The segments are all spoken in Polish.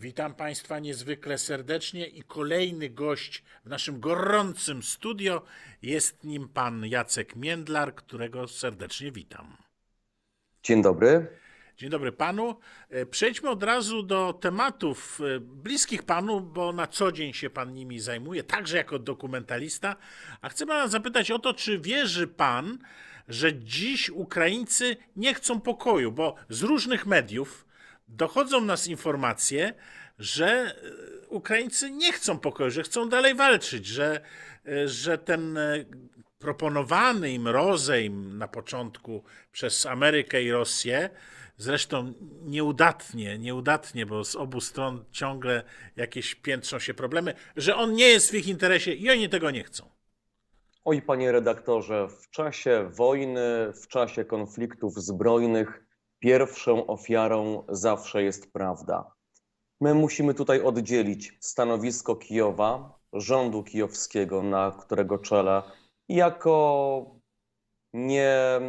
Witam Państwa niezwykle serdecznie i kolejny gość w naszym gorącym studio jest nim pan Jacek Międlar, którego serdecznie witam. Dzień dobry. Dzień dobry panu. E, Przejdźmy od razu do tematów e, bliskich panu, bo na co dzień się pan nimi zajmuje, także jako dokumentalista. A chcę pana zapytać o to, czy wierzy pan, że dziś Ukraińcy nie chcą pokoju, bo z różnych mediów dochodzą nas informacje, że e, Ukraińcy nie chcą pokoju, że chcą dalej walczyć, że, e, że ten e, proponowany im rozejm na początku przez Amerykę i Rosję, zresztą nieudatnie, nieudatnie, bo z obu stron ciągle jakieś piętrzą się problemy, że on nie jest w ich interesie i oni tego nie chcą. Oj, panie redaktorze, w czasie wojny, w czasie konfliktów zbrojnych, pierwszą ofiarą zawsze jest prawda. My musimy tutaj oddzielić stanowisko Kijowa, rządu kijowskiego, na którego czele jako nie, e,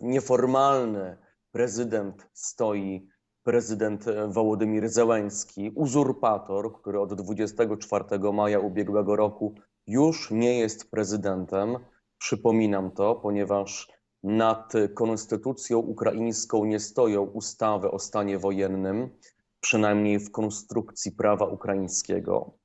nieformalny prezydent stoi prezydent Wołodymir Zełenski, uzurpator, który od 24 maja ubiegłego roku już nie jest prezydentem. Przypominam to, ponieważ nad konstytucją ukraińską nie stoją ustawy o stanie wojennym, przynajmniej w konstrukcji prawa ukraińskiego.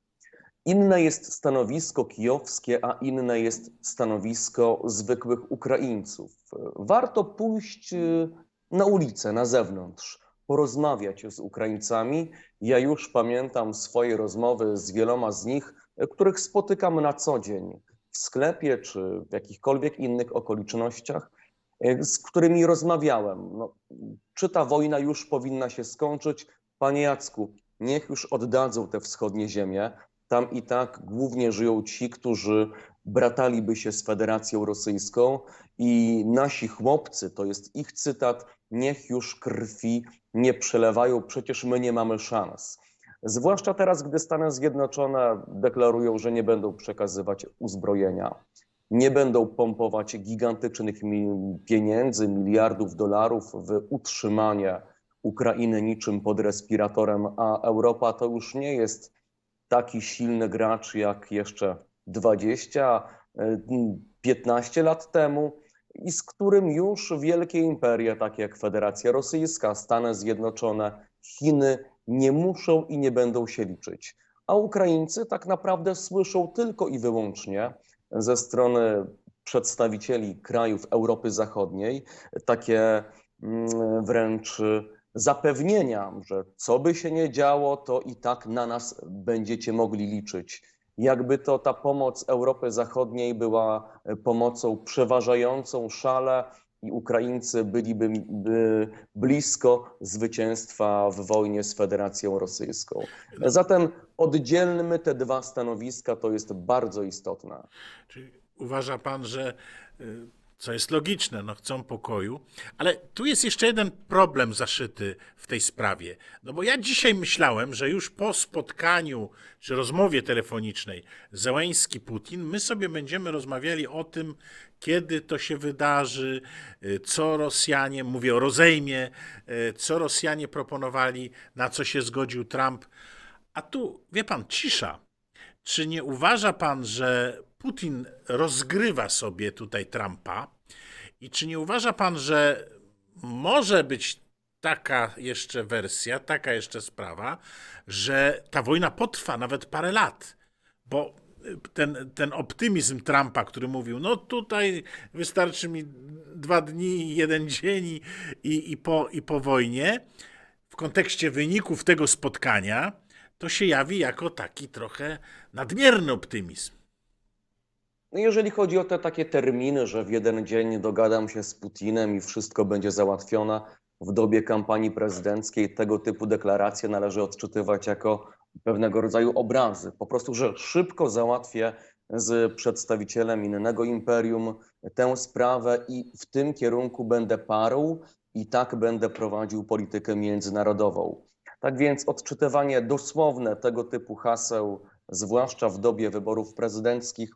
Inne jest stanowisko kijowskie, a inne jest stanowisko zwykłych Ukraińców. Warto pójść y, na ulicę, na zewnątrz, porozmawiać z Ukraińcami. Ja już pamiętam swoje rozmowy z wieloma z nich, których spotykam na co dzień w sklepie czy w jakichkolwiek innych okolicznościach, z którymi rozmawiałem. No, czy ta wojna już powinna się skończyć? Panie Jacku, niech już oddadzą te wschodnie ziemie. Tam i tak głównie żyją ci, którzy brataliby się z Federacją Rosyjską i nasi chłopcy, to jest ich cytat, niech już krwi nie przelewają, przecież my nie mamy szans. Zwłaszcza teraz, gdy Stany Zjednoczone deklarują, że nie będą przekazywać uzbrojenia, nie będą pompować gigantycznych pieniędzy, miliardów dolarów w utrzymanie Ukrainy niczym pod respiratorem, a Europa to już nie jest taki silny gracz jak jeszcze 20, e, 15 lat temu i z którym już wielkie imperia, takie jak Federacja Rosyjska, Stany Zjednoczone, Chiny nie muszą i nie będą się liczyć. A Ukraińcy tak naprawdę słyszą tylko i wyłącznie ze strony przedstawicieli krajów Europy Zachodniej takie mm, wręcz zapewnienia, że co by się nie działo, to i tak na nas będziecie mogli liczyć. Jakby to ta pomoc Europy Zachodniej była pomocą przeważającą szale i Ukraińcy byliby by blisko zwycięstwa w wojnie z Federacją Rosyjską. Zatem oddzielmy te dwa stanowiska, to jest bardzo istotne. Czy uważa pan, że, y, co jest logiczne, no chcą pokoju, ale tu jest jeszcze jeden problem zaszyty w tej sprawie. No bo ja dzisiaj myślałem, że już po spotkaniu czy rozmowie telefonicznej Zełański-Putin, my sobie będziemy rozmawiali o tym, kiedy to się wydarzy, y, co Rosjanie, mówię o rozejmie, y, co Rosjanie proponowali, na co się zgodził Trump. A tu, wie pan, cisza. Czy nie uważa pan, że Putin rozgrywa sobie tutaj Trumpa? I czy nie uważa pan, że może być taka jeszcze wersja, taka jeszcze sprawa, że ta wojna potrwa nawet parę lat? Bo ten, ten optymizm Trumpa, który mówił, no tutaj wystarczy mi dwa dni, jeden dzień i, i, po, i po wojnie, w kontekście wyników tego spotkania, to się jawi jako taki trochę nadmierny optymizm. No jeżeli chodzi o te takie terminy, że w jeden dzień dogadam się z Putinem i wszystko będzie załatwione w dobie kampanii prezydenckiej, tego typu deklaracje należy odczytywać jako pewnego rodzaju obrazy. Po prostu, że szybko załatwię z przedstawicielem innego imperium tę sprawę i w tym kierunku będę parł i tak będę prowadził politykę międzynarodową. Tak więc odczytywanie dosłowne tego typu haseł, zwłaszcza w dobie wyborów prezydenckich,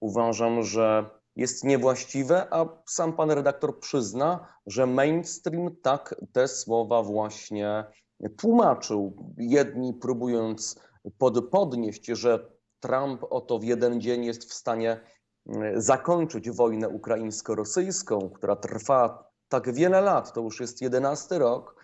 uważam, że jest niewłaściwe, a sam pan redaktor przyzna, że mainstream tak te słowa właśnie tłumaczył, jedni próbując pod, podnieść, że Trump oto w jeden dzień jest w stanie mm, zakończyć wojnę ukraińsko-rosyjską, która trwa tak wiele lat, to już jest jedenasty rok,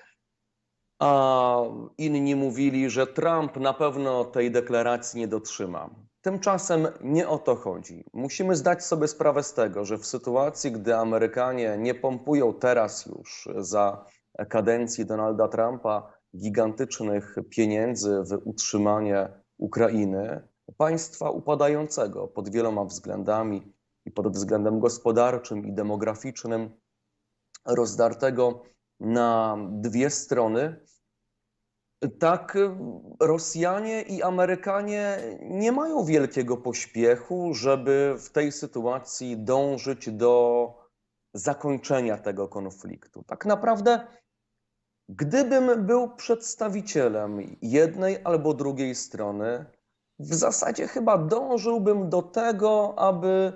a inni mówili, że Trump na pewno tej deklaracji nie dotrzyma. Tymczasem nie o to chodzi. Musimy zdać sobie sprawę z tego, że w sytuacji, gdy Amerykanie nie pompują teraz już za kadencji Donalda Trumpa gigantycznych pieniędzy w utrzymanie Ukrainy, państwa upadającego pod wieloma względami i pod względem gospodarczym i demograficznym, rozdartego na dwie strony, tak Rosjanie i Amerykanie nie mają wielkiego pośpiechu, żeby w tej sytuacji dążyć do zakończenia tego konfliktu. Tak naprawdę, gdybym był przedstawicielem jednej albo drugiej strony, w zasadzie chyba dążyłbym do tego, aby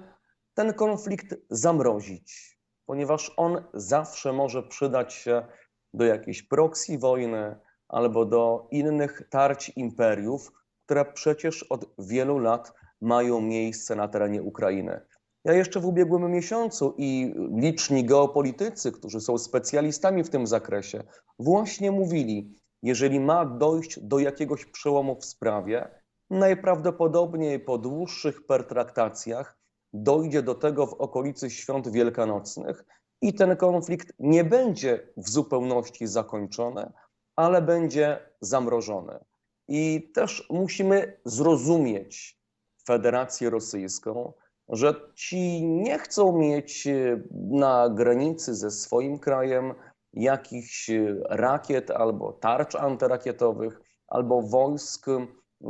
ten konflikt zamrozić, ponieważ on zawsze może przydać się do jakiejś proxy wojny albo do innych tarć imperiów, które przecież od wielu lat mają miejsce na terenie Ukrainy. Ja jeszcze w ubiegłym miesiącu i liczni geopolitycy, którzy są specjalistami w tym zakresie, właśnie mówili, jeżeli ma dojść do jakiegoś przełomu w sprawie, najprawdopodobniej po dłuższych pertraktacjach dojdzie do tego w okolicy świąt wielkanocnych i ten konflikt nie będzie w zupełności zakończony, ale będzie zamrożony. I też musimy zrozumieć Federację Rosyjską, że ci nie chcą mieć e, na granicy ze swoim krajem jakichś e, rakiet albo tarcz antyrakietowych, albo wojsk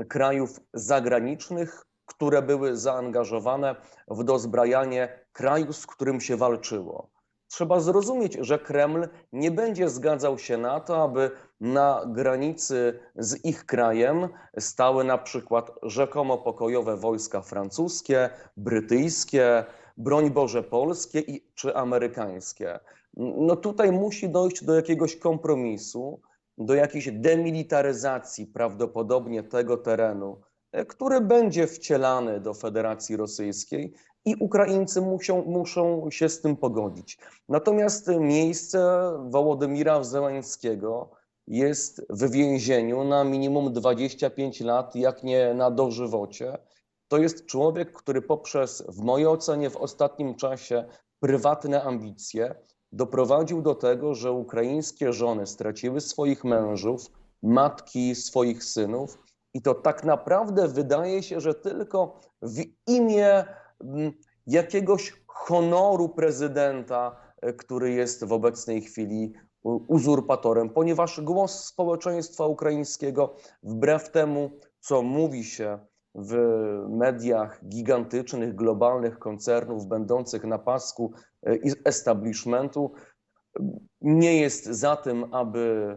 krajów zagranicznych, które były zaangażowane w dozbrajanie kraju, z którym się walczyło. Trzeba zrozumieć, że Kreml nie będzie zgadzał się na to, aby na granicy z ich krajem stały na przykład rzekomo pokojowe wojska francuskie, brytyjskie, broń Boże polskie i, czy amerykańskie. No tutaj musi dojść do jakiegoś kompromisu, do jakiejś demilitaryzacji prawdopodobnie tego terenu, e, który będzie wcielany do Federacji Rosyjskiej i Ukraińcy muszą, muszą się z tym pogodzić. Natomiast miejsce Wołodymira Zełańskiego jest w więzieniu na minimum 25 lat, jak nie na dożywocie. To jest człowiek, który poprzez, w mojej ocenie, w ostatnim czasie prywatne ambicje doprowadził do tego, że ukraińskie żony straciły swoich mężów, matki swoich synów. I to tak naprawdę wydaje się, że tylko w imię jakiegoś honoru prezydenta, e, który jest w obecnej chwili uzurpatorem, ponieważ głos społeczeństwa ukraińskiego, wbrew temu, co mówi się w mediach gigantycznych, globalnych koncernów będących na pasku e, establishmentu, nie jest za tym, aby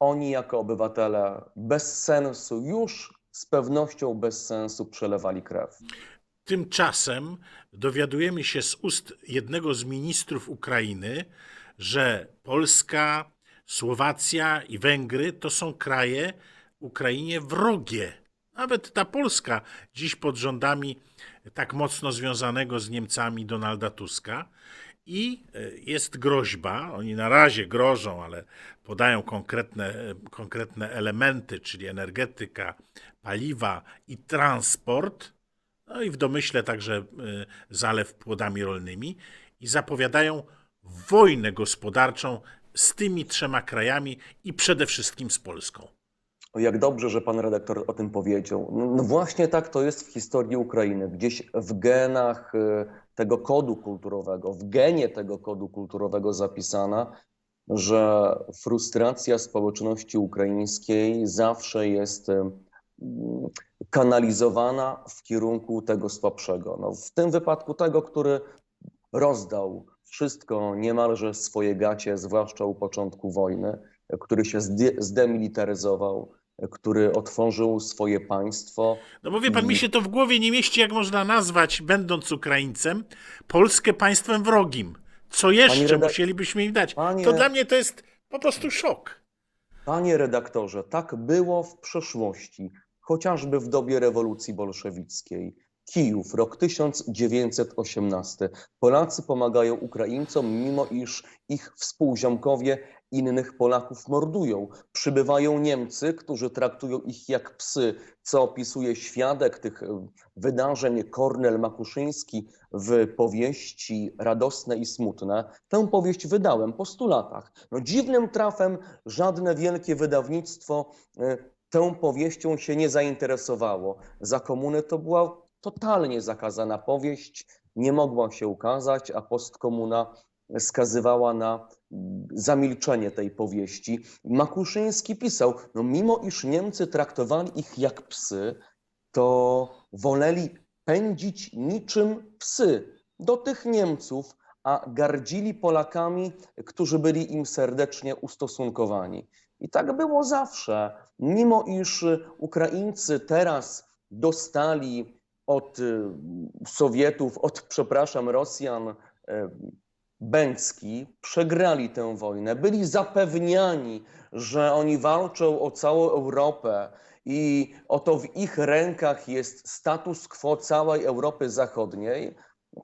oni jako obywatele bez sensu, już z pewnością bez sensu przelewali krew. Tymczasem dowiadujemy się z ust jednego z ministrów Ukrainy, że Polska, Słowacja i Węgry to są kraje Ukrainie wrogie. Nawet ta Polska, dziś pod rządami tak mocno związanego z Niemcami Donalda Tuska. I e, jest groźba, oni na razie grożą, ale podają konkretne, konkretne elementy, czyli energetyka, paliwa i transport, no i w domyśle także y, zalew płodami rolnymi i zapowiadają wojnę gospodarczą z tymi trzema krajami i przede wszystkim z Polską. O, jak dobrze, że pan redaktor o tym powiedział. No, no właśnie tak to jest w historii Ukrainy. Gdzieś w genach e, tego kodu kulturowego, w genie tego kodu kulturowego zapisana, że frustracja społeczności ukraińskiej zawsze jest mm, kanalizowana w kierunku tego słabszego. No, w tym wypadku tego, który rozdał wszystko niemalże swoje gacie, zwłaszcza u początku wojny, który się zde- zdemilitaryzował, który otworzył swoje państwo. No bo wie pan, mi się to w głowie nie mieści, jak można nazwać, będąc Ukraińcem, Polskę państwem wrogim. Co jeszcze redak- musielibyśmy im dać? Panie- To dla mnie to jest po prostu szok. Panie redaktorze, tak było w przeszłości, chociażby w dobie rewolucji bolszewickiej. Kijów, rok 1918. Polacy pomagają Ukraińcom, mimo iż ich współziomkowie innych Polaków mordują. Przybywają Niemcy, którzy traktują ich jak psy, co opisuje świadek tych e, wydarzeń Kornel Makuszyński w powieści Radosne i Smutne. Tę powieść wydałem po stu latach. No, dziwnym trafem żadne wielkie wydawnictwo e, tą powieścią się nie zainteresowało. Za komuny to była totalnie zakazana powieść, nie mogła się ukazać, a postkomuna skazywała na zamilczenie tej powieści. Makuszyński pisał, no mimo iż Niemcy traktowali ich jak psy, to woleli pędzić niczym psy do tych Niemców, a gardzili Polakami, którzy byli im serdecznie ustosunkowani. I tak było zawsze. Mimo iż Ukraińcy teraz dostali od y, Sowietów, od, przepraszam, Rosjan y, Bęcki, przegrali tę wojnę, byli zapewniani, że oni walczą o całą Europę i oto w ich rękach jest status quo całej Europy Zachodniej,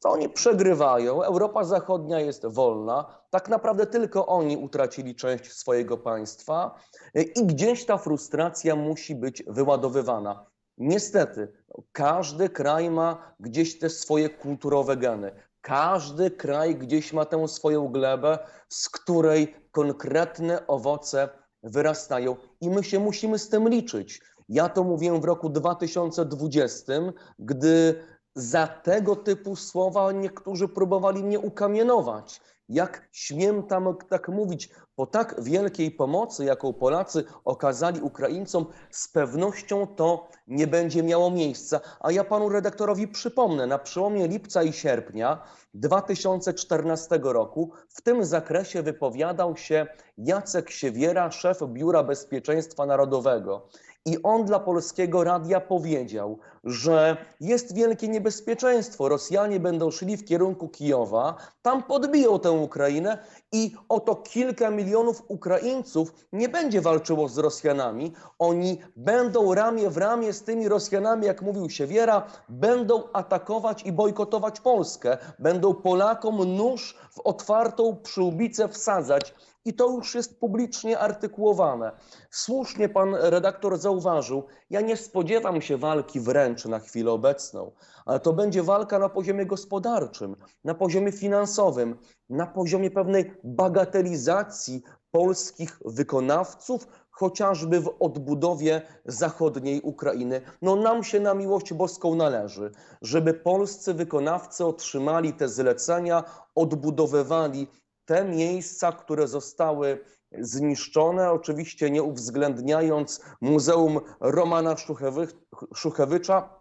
to oni przegrywają. Europa Zachodnia jest wolna. Tak naprawdę tylko oni utracili część swojego państwa y, i gdzieś ta frustracja musi być wyładowywana. Niestety, każdy kraj ma gdzieś te swoje kulturowe geny. Każdy kraj gdzieś ma tę swoją glebę, z której konkretne owoce wyrastają i my się musimy z tym liczyć. Ja to mówiłem w roku 2020, gdy za tego typu słowa niektórzy próbowali mnie ukamienować. Jak śmiem tam tak mówić, po tak wielkiej pomocy, jaką Polacy okazali Ukraińcom, z pewnością to nie będzie miało miejsca. A ja panu redaktorowi przypomnę, na przełomie lipca i sierpnia 2014 roku w tym zakresie wypowiadał się Jacek Siewiera, szef Biura Bezpieczeństwa Narodowego. I on dla polskiego radia powiedział, że jest wielkie niebezpieczeństwo. Rosjanie będą szli w kierunku Kijowa, tam podbiją tę Ukrainę i oto kilka milionów Ukraińców nie będzie walczyło z Rosjanami. Oni będą ramię w ramię z tymi Rosjanami, jak mówił Siewiera, będą atakować i bojkotować Polskę. Będą Polakom nóż w otwartą przyłbicę wsadzać. I to już jest publicznie artykułowane. Słusznie pan redaktor zauważył, ja nie spodziewam się walki wręcz na chwilę obecną, ale to będzie walka na poziomie gospodarczym, na poziomie finansowym, na poziomie pewnej bagatelizacji polskich wykonawców, chociażby w odbudowie zachodniej Ukrainy. No nam się na miłość boską należy, żeby polscy wykonawcy otrzymali te zlecenia, odbudowywali te miejsca, które zostały zniszczone, oczywiście nie uwzględniając Muzeum Romana Szuchewy, Szuchewycza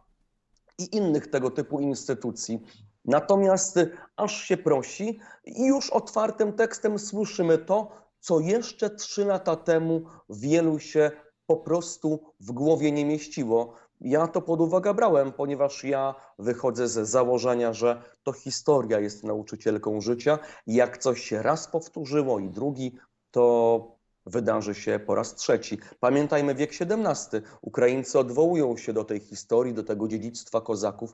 i innych tego typu instytucji. Natomiast aż się prosi i już otwartym tekstem słyszymy to, co jeszcze trzy lata temu wielu się po prostu w głowie nie mieściło. Ja to pod uwagę brałem, ponieważ ja wychodzę z założenia, że to historia jest nauczycielką życia. Jak coś się raz powtórzyło i drugi, to wydarzy się po raz trzeci. Pamiętajmy wiek XVII. Ukraińcy odwołują się do tej historii, do tego dziedzictwa kozaków.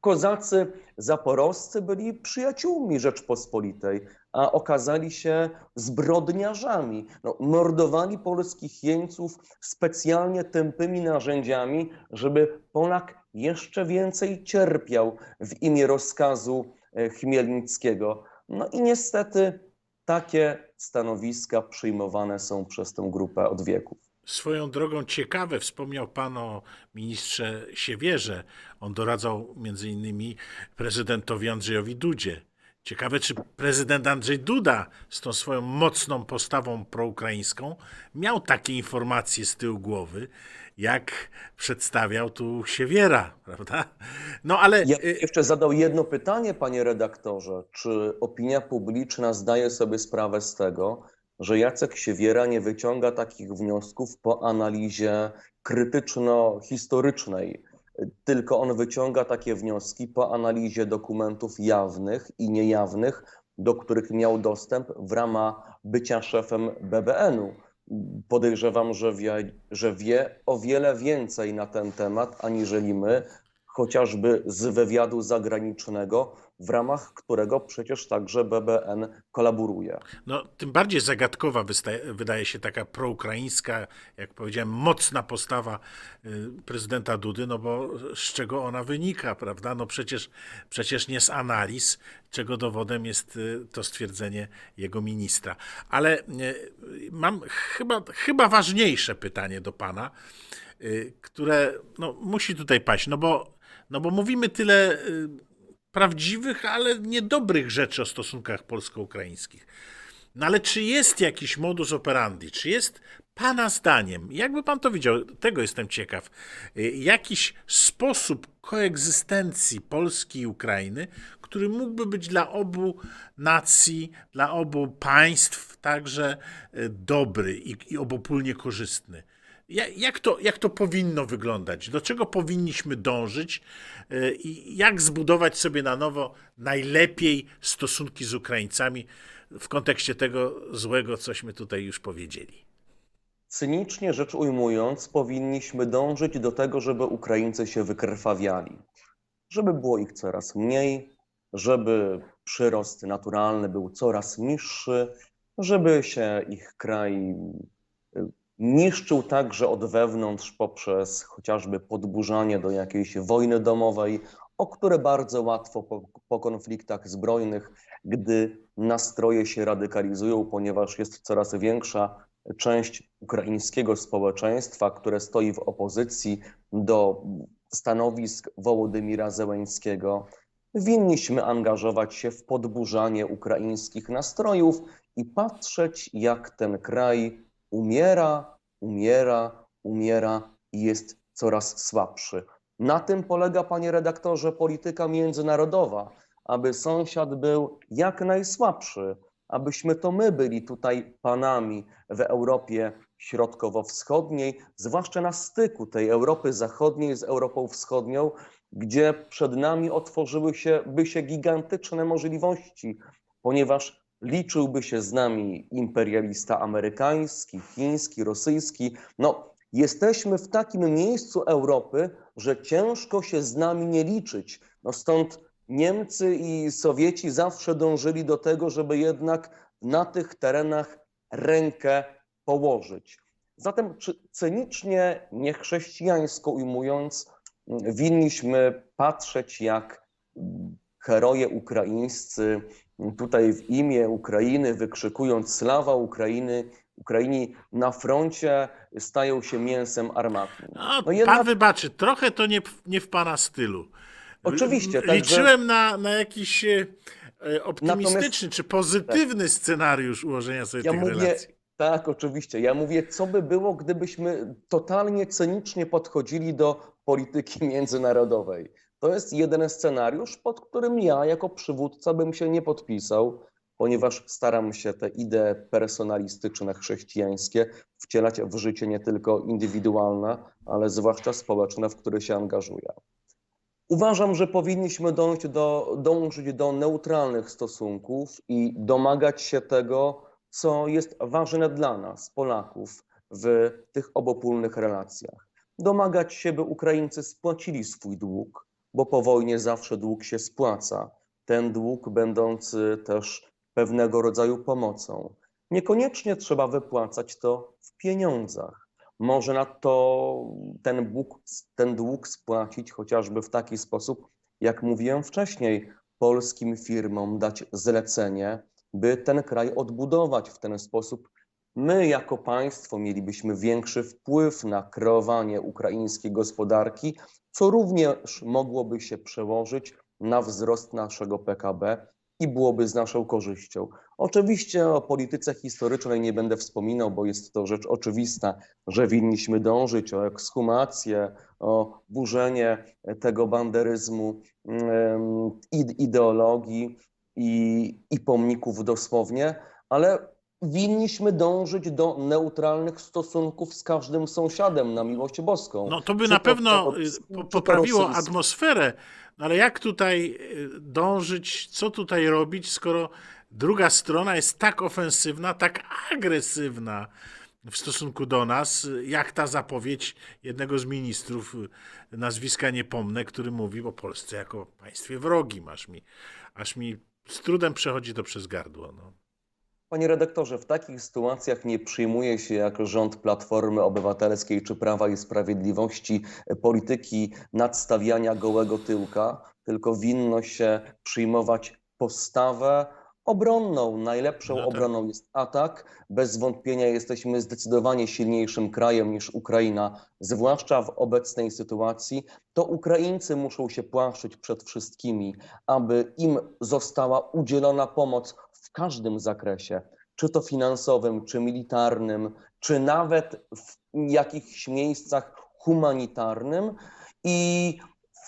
Kozacy zaporoscy byli przyjaciółmi Rzeczpospolitej, a okazali się zbrodniarzami. No, mordowali polskich jeńców specjalnie tępymi narzędziami, żeby Polak jeszcze więcej cierpiał w imię rozkazu e, Chmielnickiego. No i niestety takie stanowiska przyjmowane są przez tę grupę od wieków. Swoją drogą ciekawe, wspomniał Pan o ministrze Siewierze. On doradzał między innymi prezydentowi Andrzejowi Dudzie. Ciekawe, czy prezydent Andrzej Duda z tą swoją mocną postawą proukraińską miał takie informacje z tyłu głowy, jak przedstawiał tu Siewiera, prawda? No ale Ja y, jeszcze zadał jedno pytanie, panie redaktorze. Czy opinia publiczna zdaje sobie sprawę z tego, że Jacek Siewiera nie wyciąga takich wniosków po analizie krytyczno-historycznej, tylko on wyciąga takie wnioski po analizie dokumentów jawnych i niejawnych, do których miał dostęp w ramach bycia szefem BBN-u. Podejrzewam, że wie, że wie o wiele więcej na ten temat aniżeli my, chociażby z wywiadu zagranicznego, w ramach którego przecież także BBN kolaboruje. No, tym bardziej zagadkowa wydaje się taka proukraińska, jak powiedziałem, mocna postawa y, prezydenta Dudy, no bo z czego ona wynika, prawda? No przecież, przecież nie z analiz, czego dowodem jest y, to stwierdzenie jego ministra. Ale y, mam chyba, chyba ważniejsze pytanie do pana, które no, musi tutaj paść, no bo, no bo mówimy tyle prawdziwych, ale niedobrych rzeczy o stosunkach polsko-ukraińskich. No ale czy jest jakiś modus operandi? Czy jest Pana zdaniem, jakby Pan to widział, tego jestem ciekaw, y, jakiś sposób koegzystencji Polski i Ukrainy, który mógłby być dla obu nacji, dla obu państw także y, dobry i, i obopólnie korzystny? Ja- Jak to, jak to powinno wyglądać? Do czego powinniśmy dążyć y, i jak zbudować sobie na nowo najlepiej stosunki z Ukraińcami w kontekście tego złego, cośmy tutaj już powiedzieli? Cynicznie rzecz ujmując, powinniśmy dążyć do tego, żeby Ukraińcy się wykrwawiali, żeby było ich coraz mniej, żeby przyrost naturalny był coraz niższy, żeby się ich kraj niszczył także od wewnątrz poprzez chociażby podburzanie do jakiejś wojny domowej, o które bardzo łatwo po, po konfliktach zbrojnych, gdy nastroje się radykalizują, ponieważ jest coraz większa część ukraińskiego społeczeństwa, które stoi w opozycji do stanowisk Wołodymira Zełeńskiego, winniśmy angażować się w podburzanie ukraińskich nastrojów i patrzeć, jak ten kraj umiera, umiera, umiera i jest coraz słabszy. Na tym polega, panie redaktorze, polityka międzynarodowa, aby sąsiad był jak najsłabszy, abyśmy to my byli tutaj panami w Europie Środkowo-Wschodniej, zwłaszcza na styku tej Europy Zachodniej z Europą Wschodnią, gdzie przed nami otworzyły się, by się gigantyczne możliwości, ponieważ liczyłby się z nami imperialista amerykański, chiński, rosyjski. No, jesteśmy w takim miejscu Europy, że ciężko się z nami nie liczyć. No stąd Niemcy i Sowieci zawsze dążyli do tego, żeby jednak na tych terenach rękę położyć. Zatem, czy cynicznie, niechrześcijańsko ujmując, winniśmy patrzeć, jak heroje ukraińscy tutaj w imię Ukrainy, wykrzykując sława Ukrainy, Ukraini na froncie stają się mięsem armatnym. No, jednak- Pan wybaczy, trochę to nie, w- nie w Pana stylu. Oczywiście, także- Liczyłem na, na jakiś e, optymistyczny Natomiast- czy pozytywny scenariusz ułożenia sobie Ja tych mówię, relacji. tak, oczywiście. Ja mówię, co by było, gdybyśmy totalnie cynicznie podchodzili do polityki międzynarodowej. To jest jeden scenariusz, pod którym ja jako przywódca bym się nie podpisał, ponieważ staram się te idee personalistyczne, chrześcijańskie wcielać w życie nie tylko indywidualne, ale zwłaszcza społeczne, w które się angażuję. Uważam, że powinniśmy dążyć do, dążyć do neutralnych stosunków i domagać się tego, co jest ważne dla nas, Polaków, w tych obopólnych relacjach. Domagać się, by Ukraińcy spłacili swój dług, bo po wojnie zawsze dług się spłaca. Ten dług będący też pewnego rodzaju pomocą. Niekoniecznie trzeba wypłacać to w pieniądzach. Można to ten dług, ten dług spłacić chociażby w taki sposób, jak mówiłem wcześniej, polskim firmom dać zlecenie, by ten kraj odbudować w ten sposób. My, jako państwo, mielibyśmy większy wpływ na kreowanie ukraińskiej gospodarki, co również mogłoby się przełożyć na wzrost naszego PKB i byłoby z naszą korzyścią. Oczywiście o polityce historycznej nie będę wspominał, bo jest to rzecz oczywista, że winniśmy dążyć o ekshumację, o burzenie tego banderyzmu, ideologii i, i pomników dosłownie, ale winniśmy dążyć do neutralnych stosunków z każdym sąsiadem na miłość boską. No to by Czy na to- pewno to- y, to poprawiło atmosferę, no ale jak tutaj y, dążyć, co tutaj robić, skoro druga strona jest tak ofensywna, tak agresywna w stosunku do nas, jak ta zapowiedź jednego z ministrów, nazwiska nie pomnę, który mówi o Polsce jako państwie wrogim, aż mi, aż mi z trudem przechodzi to przez gardło. No. Panie redaktorze, w takich sytuacjach nie przyjmuje się jako rząd Platformy Obywatelskiej czy Prawa i Sprawiedliwości polityki nadstawiania gołego tyłka, tylko winno się przyjmować postawę obronną. Najlepszą No tak. obroną jest atak. Bez wątpienia jesteśmy zdecydowanie silniejszym krajem niż Ukraina, zwłaszcza w obecnej sytuacji. To Ukraińcy muszą się płaszczyć przed wszystkimi, aby im została udzielona pomoc w każdym zakresie, czy to finansowym, czy militarnym, czy nawet w jakichś miejscach humanitarnym. I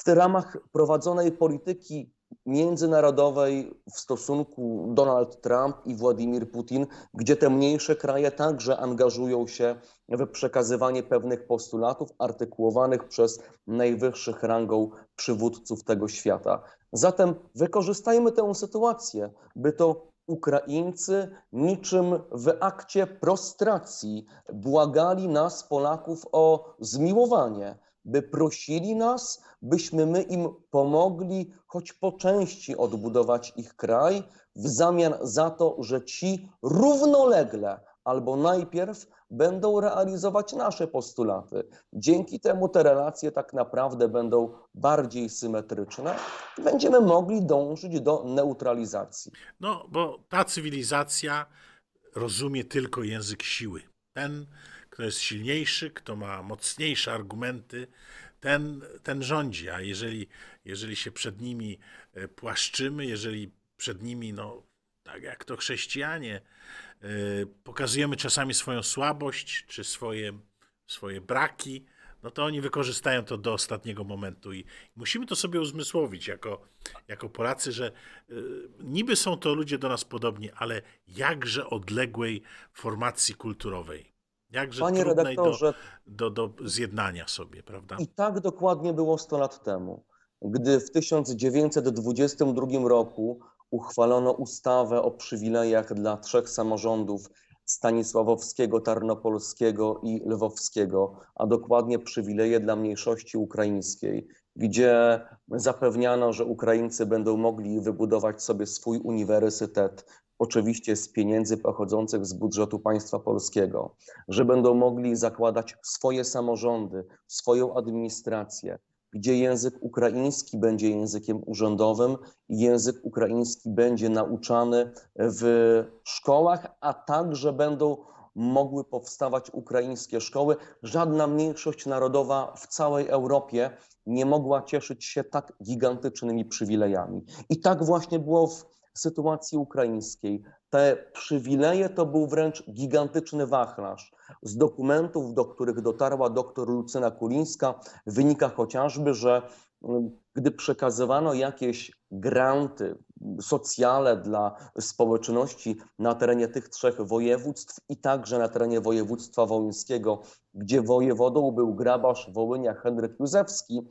w ramach prowadzonej polityki międzynarodowej w stosunku Donald Trump i Władimir Putin, gdzie te mniejsze kraje także angażują się w przekazywanie pewnych postulatów artykułowanych przez najwyższych rangą przywódców tego świata. Zatem wykorzystajmy tę sytuację, by to Ukraińcy niczym w akcie prostracji błagali nas, Polaków, o zmiłowanie, by prosili nas, byśmy my im pomogli choć po części odbudować ich kraj, w zamian za to, że ci równolegle albo najpierw będą realizować nasze postulaty. Dzięki temu te relacje tak naprawdę będą bardziej symetryczne i będziemy mogli dążyć do neutralizacji. no, bo ta cywilizacja rozumie tylko język siły. Ten, kto jest silniejszy, kto ma mocniejsze argumenty, ten, ten rządzi. A jeżeli, jeżeli się przed nimi e, płaszczymy, jeżeli przed nimi, no, tak jak to chrześcijanie, pokazujemy czasami swoją słabość czy swoje, swoje braki, no to oni wykorzystają to do ostatniego momentu i musimy to sobie uzmysłowić jako, jako Polacy, że y, niby są to ludzie do nas podobni, ale jakże odległej formacji kulturowej. Jakże Panie trudnej do, do, do zjednania sobie, prawda? I tak dokładnie było 100 lat temu, gdy w 1922 roku uchwalono ustawę o przywilejach dla trzech samorządów Stanisławowskiego, Tarnopolskiego i Lwowskiego, a dokładnie przywileje dla mniejszości ukraińskiej, gdzie zapewniano, że Ukraińcy będą mogli wybudować sobie swój uniwersytet, oczywiście z pieniędzy pochodzących z budżetu państwa polskiego, że będą mogli zakładać swoje samorządy, swoją administrację, gdzie język ukraiński będzie językiem urzędowym i język ukraiński będzie nauczany w szkołach, a także będą mogły powstawać ukraińskie szkoły. Żadna mniejszość narodowa w całej Europie nie mogła cieszyć się tak gigantycznymi przywilejami. I tak właśnie było w sytuacji ukraińskiej. Te przywileje to był wręcz gigantyczny wachlarz. Z dokumentów, do których dotarła doktor Lucyna Kulińska, wynika chociażby, że mm, gdy przekazywano jakieś granty socjale dla społeczności na terenie tych trzech województw i także na terenie województwa wołyńskiego, gdzie wojewodą był grabarz Wołynia Henryk Józefski,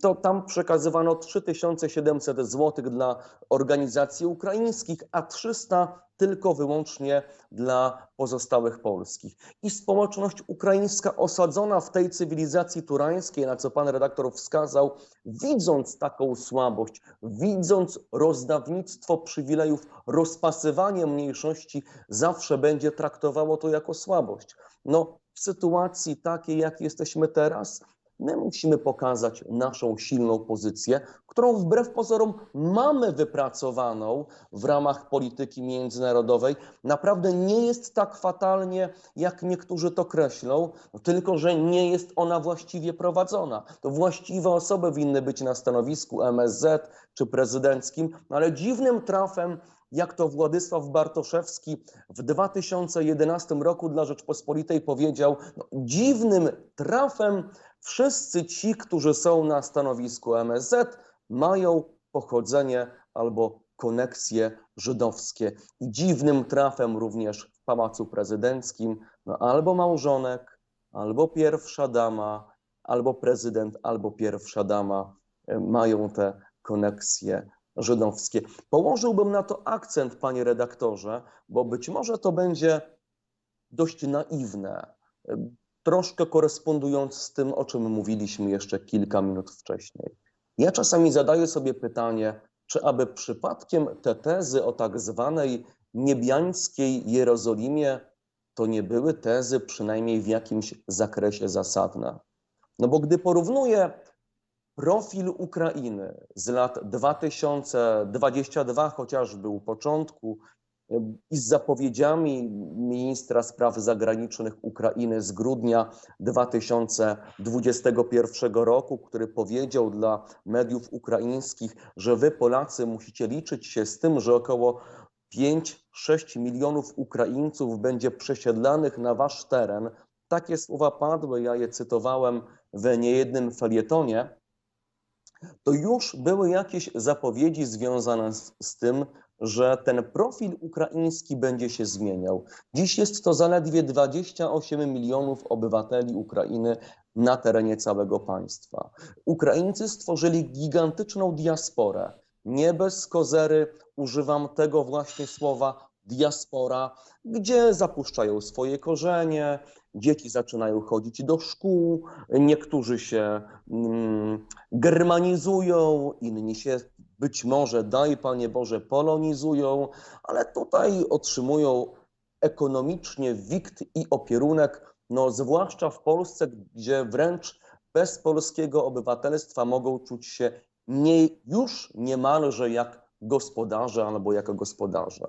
to tam przekazywano 3700 zł dla organizacji ukraińskich, a 300 tylko wyłącznie dla pozostałych polskich. I społeczność ukraińska osadzona w tej cywilizacji turańskiej, na co pan redaktor wskazał, widząc taką słabość, widząc rozdawnictwo przywilejów, rozpasywanie mniejszości, zawsze będzie traktowało to jako słabość. No, w sytuacji takiej, jak jesteśmy teraz, My musimy pokazać naszą silną pozycję, którą wbrew pozorom mamy wypracowaną w ramach polityki międzynarodowej. Naprawdę nie jest tak fatalnie, jak niektórzy to kreślą, tylko że nie jest ona właściwie prowadzona. To właściwe osoby winny być na stanowisku MSZ czy prezydenckim, no ale dziwnym trafem jak to Władysław Bartoszewski w 2011 roku dla Rzeczpospolitej powiedział, no, dziwnym trafem wszyscy ci, którzy są na stanowisku MSZ, mają pochodzenie albo koneksje żydowskie. I dziwnym trafem również w Pałacu Prezydenckim no, albo małżonek, albo pierwsza dama, albo prezydent, albo pierwsza dama e, mają te koneksje żydowskie. Położyłbym na to akcent, panie redaktorze, bo być może to będzie dość naiwne, troszkę korespondując z tym, o czym mówiliśmy jeszcze kilka minut wcześniej. Ja czasami zadaję sobie pytanie, czy aby przypadkiem te tezy o tak zwanej niebiańskiej Jerozolimie to nie były tezy przynajmniej w jakimś zakresie zasadne. No bo gdy porównuję profil Ukrainy z lat 2022 chociażby u początku i z zapowiedziami ministra spraw zagranicznych Ukrainy z grudnia 2021 roku, który powiedział dla mediów ukraińskich, że wy Polacy musicie liczyć się z tym, że około 5-6 milionów Ukraińców będzie przesiedlanych na wasz teren. Takie słowa padły, ja je cytowałem w niejednym felietonie. To już były jakieś zapowiedzi związane z, z tym, że ten profil ukraiński będzie się zmieniał. Dziś jest to zaledwie 28 milionów obywateli Ukrainy na terenie całego państwa. Ukraińcy stworzyli gigantyczną diasporę. Nie bez kozery używam tego właśnie słowa diaspora, gdzie zapuszczają swoje korzenie, dzieci zaczynają chodzić do szkół, niektórzy się mm, germanizują, inni się być może, daj Panie Boże, polonizują, ale tutaj otrzymują ekonomicznie wikt i opierunek, no zwłaszcza w Polsce, gdzie wręcz bez polskiego obywatelstwa mogą czuć się nie, już niemalże jak gospodarze albo jako gospodarze.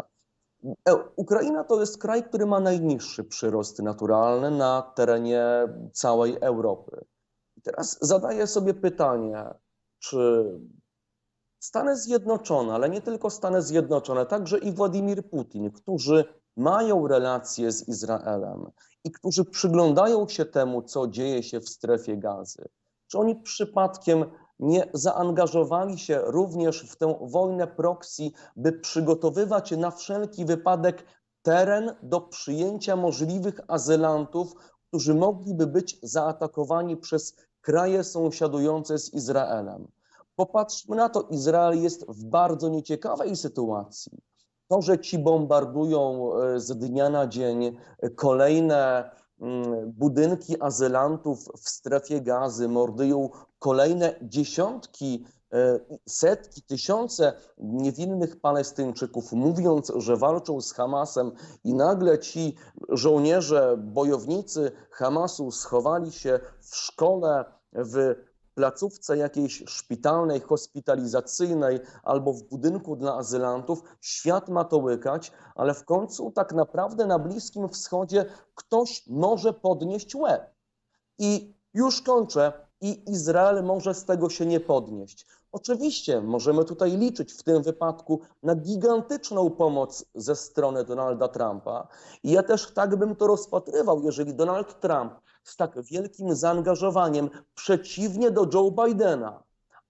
E, Ukraina to jest kraj, który ma najniższy przyrost naturalny na terenie całej Europy. Teraz zadaję sobie pytanie, czy Stany Zjednoczone, ale nie tylko Stany Zjednoczone, także i Władimir Putin, którzy mają relacje z Izraelem i którzy przyglądają się temu, co dzieje się w strefie gazy, czy oni przypadkiem nie zaangażowali się również w tę wojnę proxy, by przygotowywać na wszelki wypadek teren do przyjęcia możliwych azylantów, którzy mogliby być zaatakowani przez kraje sąsiadujące z Izraelem. Popatrzmy na to, Izrael jest w bardzo nieciekawej sytuacji. To, że ci bombardują e, z dnia na dzień kolejne mm, budynki azylantów w strefie gazy, mordują kolejne dziesiątki, e, setki, tysiące niewinnych Palestyńczyków, mówiąc, że walczą z Hamasem, i nagle ci żołnierze, bojownicy Hamasu schowali się w szkole, w placówce jakiejś szpitalnej, hospitalizacyjnej albo w budynku dla azylantów, świat ma to łykać, ale w końcu tak naprawdę na Bliskim Wschodzie ktoś może podnieść łeb. I już kończę. I Izrael może z tego się nie podnieść. Oczywiście możemy tutaj liczyć w tym wypadku na gigantyczną pomoc ze strony Donalda Trumpa. I ja też tak bym to rozpatrywał, jeżeli Donald Trump z tak wielkim zaangażowaniem, przeciwnie do Joe Bidena,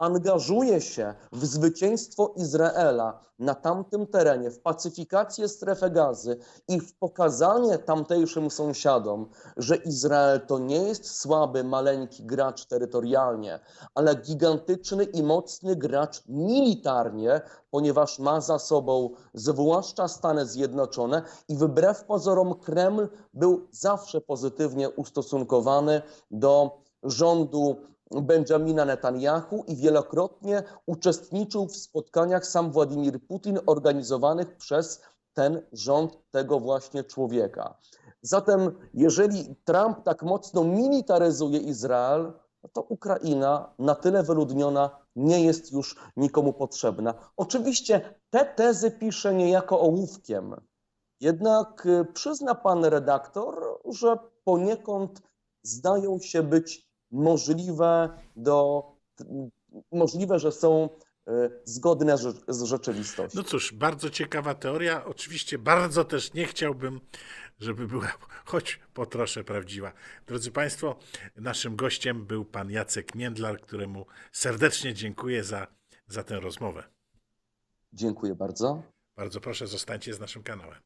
angażuje się w zwycięstwo Izraela na tamtym terenie, w pacyfikację strefy gazy i w pokazanie tamtejszym sąsiadom, że Izrael to nie jest słaby, maleńki gracz terytorialnie, ale gigantyczny i mocny gracz militarnie, ponieważ ma za sobą zwłaszcza Stany Zjednoczone i wbrew pozorom Kreml był zawsze pozytywnie ustosunkowany do rządu Benjamina Netanyahu i wielokrotnie uczestniczył w spotkaniach sam Władimir Putin organizowanych przez ten rząd tego właśnie człowieka. Zatem, jeżeli Trump tak mocno militaryzuje Izrael, no to Ukraina na tyle wyludniona nie jest już nikomu potrzebna. Oczywiście te tezy pisze niejako ołówkiem. Jednak y, przyzna pan redaktor, że poniekąd zdają się być możliwe do możliwe, że są y, zgodne z- z rzeczywistością. No cóż, bardzo ciekawa teoria. Oczywiście bardzo też nie chciałbym, żeby była choć po trosze prawdziwa. Drodzy Państwo, naszym gościem był pan Jacek Międlar, któremu serdecznie dziękuję za, za tę rozmowę. Dziękuję bardzo. Bardzo proszę, zostańcie z naszym kanałem.